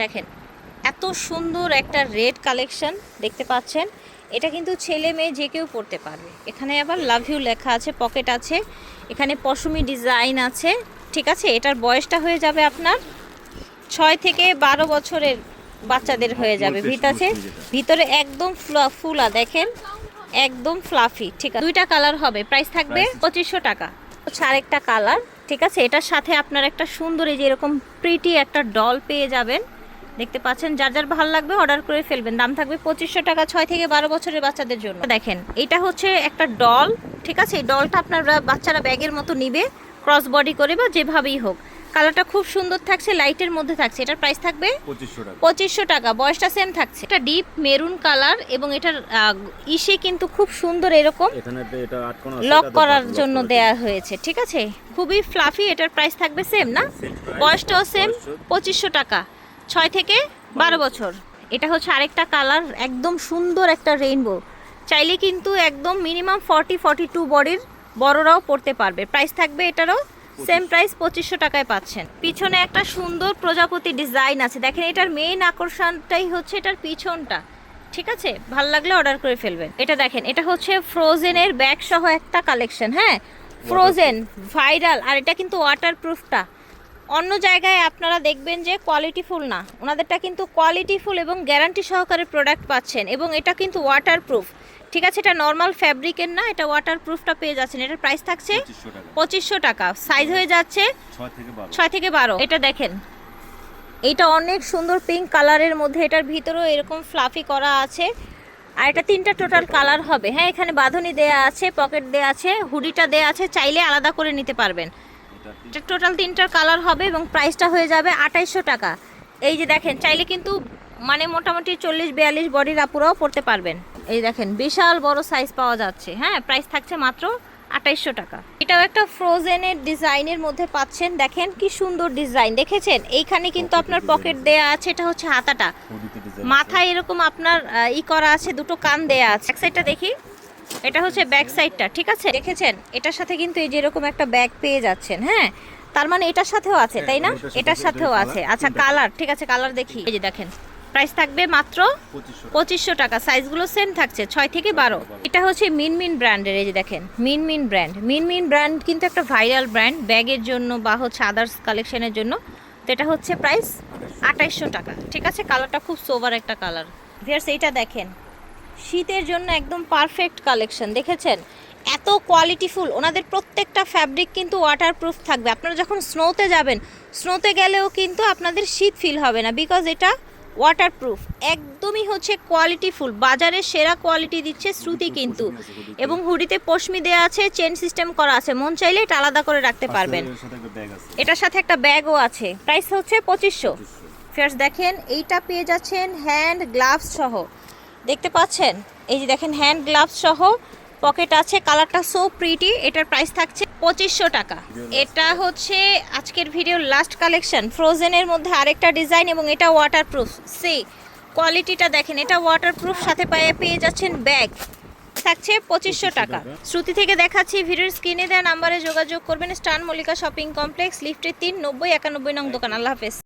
দেখেন এত সুন্দর একটা রেড কালেকশন দেখতে পাচ্ছেন। এটা কিন্তু ছেলে মেয়ে যে কেউ পড়তে পারবে। এখানে আবার লাভ ইউ লেখা আছে পকেট আছে এখানে পশমি ডিজাইন আছে ঠিক আছে? এটার বয়সটা হয়ে যাবে আপনার ছয় থেকে বারো বছরের বাচ্চাদের হয়ে যাবে। ভিত আছে? ভিতরে একদম ফ্লা- দেখেন? একদম ফ্লাফি ঠিক আছে? দুইটা কালার হবে। প্রাইস থাকবে পঁচিশশো টাকা। আরেকটা কালার ঠিক আছে? এটার সাথে আপনার একটা সুন্দর এই যে এরকম প্রিটি একটা ডল পেয়ে যাবেন। দেখতে পাচ্ছেন যার যার ভালো লাগবে অর্ডার করে ফেলবেন। দাম থাকবে পঁচিশশো টাকা ছয় থেকে বারো বছরের বাচ্চাদের জন্য। দেখেন এটা হচ্ছে একটা ডল ঠিক আছে? এই ডলটা আপনারা বাচ্চারা ব্যাগের মতো নিবে ক্রস বডি করে বা যেভাবেই হোক। কালারটা খুব সুন্দর থাকছে লাইটের মধ্যে থাকছে। এটার প্রাইস থাকবে পঁচিশশো টাকা। বয়সটা সেম থাকছে। এটা ডিপ মেরুন কালার এবং এটার ইসে কিন্তু খুব সুন্দর এরকম। লক করার জন্য দেয়া হয়েছে ঠিক আছে? খুবই ফ্লাফি এটার প্রাইস থাকবে সেম না? বয়সটাও সেম পঁচিশশো টাকা। ছয় থেকে বারো বছর। এটা হচ্ছে আরেকটা কালার একদম সুন্দর একটা রেইনবো চাইলে কিন্তু একদম মিনিমাম ফর্টি ফর্টি টু বডির বড়রাও পড়তে পারবে। প্রাইস থাকবে এটারও সেম প্রাইস পঁচিশশো টাকায় পাচ্ছেন। পিছনে একটা সুন্দর প্রজাপতি ডিজাইন আছে। দেখেন এটার মেইন আকর্ষণটাই হচ্ছে এটার পিছনটা। ঠিক আছে? ভালো লাগলে অর্ডার করে ফেলবেন। এটা দেখেন এটা হচ্ছে ফ্রোজেনের ব্যাগ সহ একটা কালেকশন হ্যাঁ? ফ্রোজেন ভাইরাল আর এটা কিন্তু ওয়াটারপ্রুফটা অন্য জায়গায় আপনারা দেখবেন যে কোয়ালিটি ফুল না। ওনাদেরটা কিন্তু কোয়ালিটিফুল এবং গ্যারান্টি সহকারে প্রোডাক্ট পাচ্ছেন এবং এটা কিন্তু ওয়াটারপ্রুফ ঠিক আছে এটা নর্মাল ফ্যাব্রিকের না এটা ওয়াটারপ্রুফটা পেয়ে যাচ্ছেন। এটার প্রাইস থাকছে পঁচিশশো টাকা। সাইজ হয়ে যাচ্ছে ছয় থেকে বারো। এটা দেখেন। এটা অনেক সুন্দর পিঙ্ক কালারের মধ্যে এটার ভিতরেও এরকম ফ্লাফি করা আছে। আর এটা তিনটা টোটাল কালার হবে। হ্যাঁ এখানে বাঁধনি দেয়া আছে পকেট দেয়া আছে হুডিটা দেয়া আছে চাইলে আলাদা করে নিতে পারবেন। টোটাল তিনটার কালার হবে এবং প্রাইসটা হয়ে যাবে আঠাইশশো টাকা। এই যে দেখেন চাইলে কিন্তু মানে মোটামুটি চল্লিশ বিয়াল্লিশ বডির আপুরাও পড়তে পারবেন। এই দেখেন বিশাল বড় সাইজ পাওয়া যাচ্ছে। হ্যাঁ প্রাইস থাকছে মাত্র আঠাইশশো টাকা। এটাও একটা ফ্রোজেনের ডিজাইনের মধ্যে পাচ্ছেন। দেখেন কি সুন্দর ডিজাইন দেখেছেন? এইখানে কিন্তু আপনার পকেট দেয়া আছে এটা হচ্ছে হাতাটা। মাথায় এরকম আপনার ই করা আছে দুটো কান দেয়া আছে। এক সাইডটা দেখি। এটা হচ্ছে ব্যাক সাইডটা ঠিক আছে? দেখেছেন? এটার সাথে কিন্তু এই যে এরকম একটা ব্যাগ পেয়ে যাচ্ছেন হ্যাঁ? তার মানে এটার সাথেও আছে তাই না? এটার সাথেও আছে। আচ্ছা কালার ঠিক আছে কালার দেখি। এই যে দেখেন প্রাইস থাকবে মাত্র পঁচিশশো টাকা। পঁচিশশো টাকা। সাইজগুলো সেম থাকছে ছয় থেকে বারো। এটা হচ্ছে মিন মিন ব্র্যান্ডের এই যে দেখেন মিন মিন ব্র্যান্ড মিন মিন ব্র্যান্ড কিন্তু একটা ভাইরাল ব্র্যান্ড ব্যাগের জন্য বা হচ্ছে আদার্স কালেকশনের জন্য। তো এটা হচ্ছে প্রাইস আঠাইশশো টাকা ঠিক আছে? কালারটা খুব সোভার একটা কালার ভিয়ার্স এইটা দেখেন। শীতের জন্য একদম পারফেক্ট কালেকশন দেখেছেন? এত কোয়ালিটিফুল ওনাদের প্রত্যেকটা ফ্যাব্রিক কিন্তু ওয়াটারপ্রুফ থাকবে। আপনারা যখন স্নোতে যাবেন স্নোতে গেলেও কিন্তু আপনাদের শীত ফিল হবে না বিকজ এটা ওয়াটারপ্রুফ একদমই হচ্ছে কোয়ালিটিফুল বাজারে সেরা কোয়ালিটি দিচ্ছে শ্রুতি কিন্তু। এবং হুডিতে পশমি দেওয়া আছে চেন সিস্টেম করা আছে মন চাইলে এটা আলাদা করে রাখতে পারবেন। এটার সাথে একটা ব্যাগও আছে। প্রাইস হচ্ছে পঁচিশশো। পঁচিশশো। ফেয়ার্স দেখেন এইটা পেয়ে যাচ্ছেন হ্যান্ড গ্লাভস সহ। দেখতে পাচ্ছেন? এই যে দেখেন হ্যান্ড গ্লাভস সহ পকেট আছে কালারটা সো প্রিটি এটার প্রাইস থাকছে পঁচিশশো টাকা। এটা হচ্ছে আজকের ভিডিওর লাস্ট কালেকশন ফ্রোজেনের মধ্যে আরেকটা ডিজাইন এবং এটা ওয়াটারপ্রুফ সে কোয়ালিটিটা দেখেন এটা ওয়াটারপ্রুফ সাথে পায়ে পেয়ে যাচ্ছেন ব্যাগ থাকছে পঁচিশশো টাকা। শ্রুতি থেকে দেখাচ্ছি ভিডিওর স্ক্রিনে দেওয়া নাম্বারে যোগাযোগ করবেন স্টান মল্লিকা শপিং কমপ্লেক্স লিফটের তিন নব্বই একানব্বই নং দোকান। আল্লাহ হাফেজ।